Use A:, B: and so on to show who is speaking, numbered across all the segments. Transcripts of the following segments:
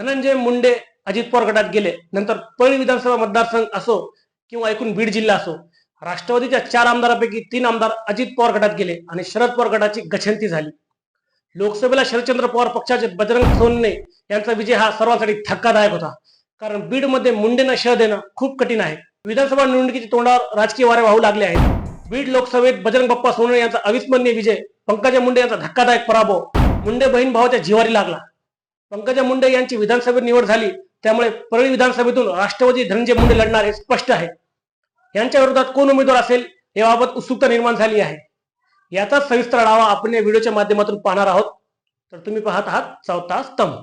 A: धनंजय मुंडे अजित पवार गटात गेले. नंतर पळी विधानसभा मतदारसंघ असो किंवा एकूण बीड जिल्हा असो राष्ट्रवादीच्या चार आमदारांपैकी तीन आमदार अजित पवार गटात गेले आणि शरद पवार गटाची गछंती झाली. लोकसभेला शरदचंद्र पवार पक्षाचे बजरंग सोनने यांचा विजय हा सर्वांसाठी धक्कादायक होता. कारण बीडमध्ये मुंडेंना शह देणं खूप कठीण आहे. विधानसभा निवडणुकीच्या तोंडावर राजकीय वारे वाहू लागले आहेत. बीड लोकसभेत बजरंग बाप्पा सोनवणे यांचा अविस्मरणीय विजय पंकजा मुंडे यांचा धक्कादायक पराभव मुंडे बहीण भावाच्या जिवारी लागला. पंकजा मुंडे यांची विधानसभेत निवड झाली त्यामुळे परळी विधानसभेतून राष्ट्रवादी धनंजय मुंडे लढणार हे स्पष्ट आहे. यांच्या विरोधात कोण उमेदवार असेल याबाबत उत्सुकता निर्माण झाली आहे. याचाच सविस्तर आढावा आपण या व्हिडिओच्या माध्यमातून पाहणार आहोत. तर तुम्ही पाहत आहात चौथा स्तंभ.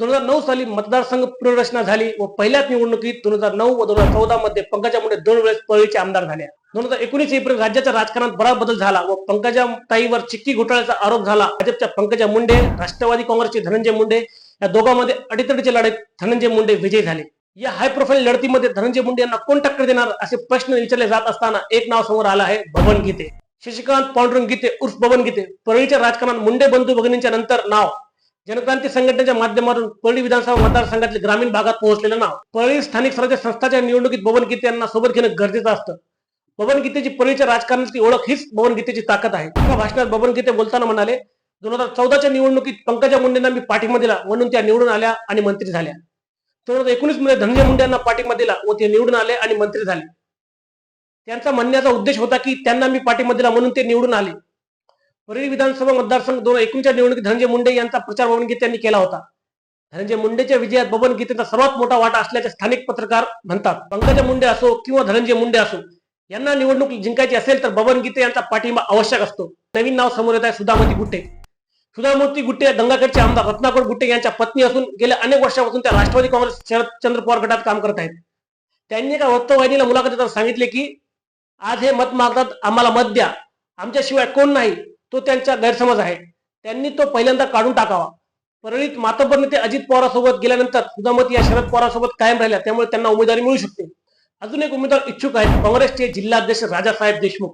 A: दोन हजार नऊ साली मतदारसंघ पुनर्रचना झाली व पहिल्याच निवडणुकीत दोन हजार नऊ व दोन हजार चौदा मध्ये पंकजा मुंडे दोन वेळेस परळीचे आमदार झाल्या दोन हजार एकोणीस एप्रिल राज्याच्या राजकारणात बराच बदल झाला व पंकजा ताईवर चिक्की घोटाळ्याचा आरोप झाला. भाजपच्या पंकजा मुंडे राष्ट्रवादी काँग्रेसचे धनंजय मुंडे या दोघांमध्ये अडीतडीची लढाईत धनंजय मुंडे विजयी झाले. या हाय प्रोफाईल लढतीमध्ये धनंजय मुंडे यांना कोण टक्कर देणार असे प्रश्न विचारले जात असताना एक नाव समोर आलं आहे भवन गीते. शशिकांत पांडुरंग गीते उर्फ भवन गीते. परळीच्या राजकारणात मुंडे बंधू भगिनींच्या नंतर नाव जनक्रांती संघटनेच्या माध्यमातून परळी विधानसभा मतदारसंघातले ग्रामीण भागात पोहोचलेलं नाव. परळी स्थानिक स्वराज्य संस्थाच्या निवडणुकीत बबन गीते यांना सोबत घेणं गरजेचं असतं. बबन गीतेची परळीच्या ओळख हीच बबन गीतेची ताकद आहे. एका भाषणात बबन गीते बोलताना म्हणाले दोन हजार चौदाच्या निवडणुकीत पंकजा मुंडेंना मी पाठिंबा दिला म्हणून त्या निवडून आल्या आणि मंत्री झाल्या. दोन हजार एकोणीसमध्ये धनंजय मुंडे यांना पाठिंबा दिला व ते निवडून आले आणि मंत्री झाले. त्यांचा म्हणण्याचा उद्देश होता की त्यांना मी पाठिंबा दिला म्हणून ते निवडून आले. परळी विधानसभा मतदारसंघ दोन एकूणच्या निवडणुकीत धनंजय मुंडे यांचा प्रचार बबन गीते यांनी केला होता. धनंजय मुंडेच्या विजयात बबन गीतेचा सर्वात मोठा वाटा असल्याचे स्थानिक पत्रकार म्हणतात. पंकजा मुंडे असो किंवा धनंजय मुंडे असो यांना निवडणूक जिंकायची असेल तर बबन गीते यांचा पाठिंबा आवश्यक असतो. नवीन नाव समोर येत आहे सुधामती गुट्टे. सुधामूर्ती गुट्टे गंगाखेडचे आमदार रत्नाकर गुट्टे यांच्या पत्नी असून गेल्या अनेक वर्षापासून त्या राष्ट्रवादी काँग्रेस शरदचंद्र पवार गटात काम करत आहेत. त्यांनी एका वृत्तवाहिनीला मुलाखत देताना सांगितले की आज हे मत मागतात आम्हाला मत द्या. आमच्याशिवाय कोण नाही. तो त्यांचा गैरसमज आहे. त्यांनी तो पहिल्यांदा काढून टाकावा. परळीत मातब्बर नेते अजित पवारासोबत गेल्यानंतर सुदामत या शरद पवारांसोबत कायम राहिल्या. त्यामुळे त्यांना उमेदवारी मिळू शकते. अजून एक उमेदवार इच्छुक आहेत. काँग्रेसचे जिल्हाध्यक्ष राजासाहेब देशमुख.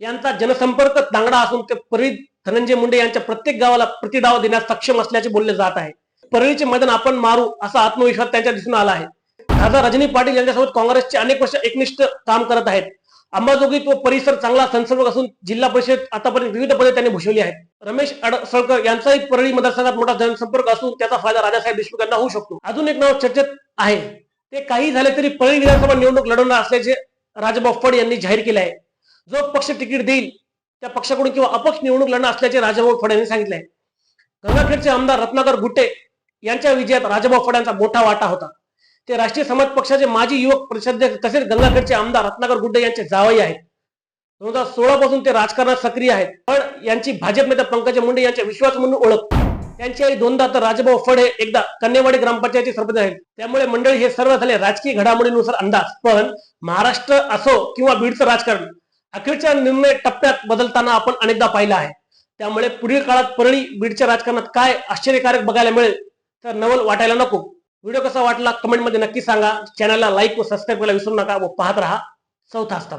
A: यांचा जनसंपर्क दांगडा असून ते परळीत धनंजय मुंडे यांच्या प्रत्येक गावाला प्रतिडाव देण्यास सक्षम असल्याचे बोलले जात आहे. परळीचे मैदान आपण मारू असा आत्मविश्वास त्यांच्या दिसून आला आहे. खासदार रजनी पाटील यांच्यासोबत काँग्रेसचे अनेक वर्ष एकनिष्ठ काम करत आहेत. अंबाजोगी तो परिसर चांगला संसर्ग असून जिल्हा परिषद आतापर्यंत विविध पदे त्यांनी भूषवली आहेत. रमेश अडसळकर यांचाही परळी मतदारसंघात मोठा जनसंपर्क असून त्याचा फायदा राजासाहेब देशमुख यांना होऊ शकतो. अजून एक नाव चर्चेत आहे. ते काही झाले तरी परळी विधानसभा निवडणूक लढवणार असल्याचे राजभाऊ यांनी जाहीर केले आहे. जो पक्ष तिकीट देईल त्या पक्षाकडून किंवा अपक्ष निवडणूक लढणार असल्याचे राजाभाऊ फड यांनी सांगितले आहे गंगाखेडचे आमदार रत्नाकर गुट्टे यांच्या विजयात राजाभाऊ फड यांचा मोठा वाटा होता. ते राष्ट्रीय समाज पक्षाचे माजी युवक परिषदेचे तसेच गंगाखेडचे आमदार रत्नाकर गुड्डे यांचे जावई आहेत. दोन हजार सोळा पासून ते राजकारणात सक्रिय आहेत. पण यांची भाजप नेता पंकजा मुंडे यांच्या विश्वास म्हणून ओळख. त्यांची आई दोनदा तर राजभाऊ फड हे एकदा कन्यावाडी ग्रामपंचायती सरपंच आहेत. त्यामुळे मंडळी हे सर्व झाले राजकीय घडामोडीनुसार अंदाज. पण महाराष्ट्र असो किंवा बीडचं राजकारण अखेरच्या निर्णय टप्प्यात बदलताना आपण अनेकदा पाहिलं आहे. त्यामुळे पुढील काळात परळी बीडच्या राजकारणात काय आश्चर्यकारक बघायला मिळेल तर नवल वाटायला नको. व्हिडिओ कसा वाटला कमेंटमध्ये नक्की सांगा. चॅनलला लाईक व सबस्क्राईब करायला विसरू नका व पाहत राहा. चौथा स्तंभ.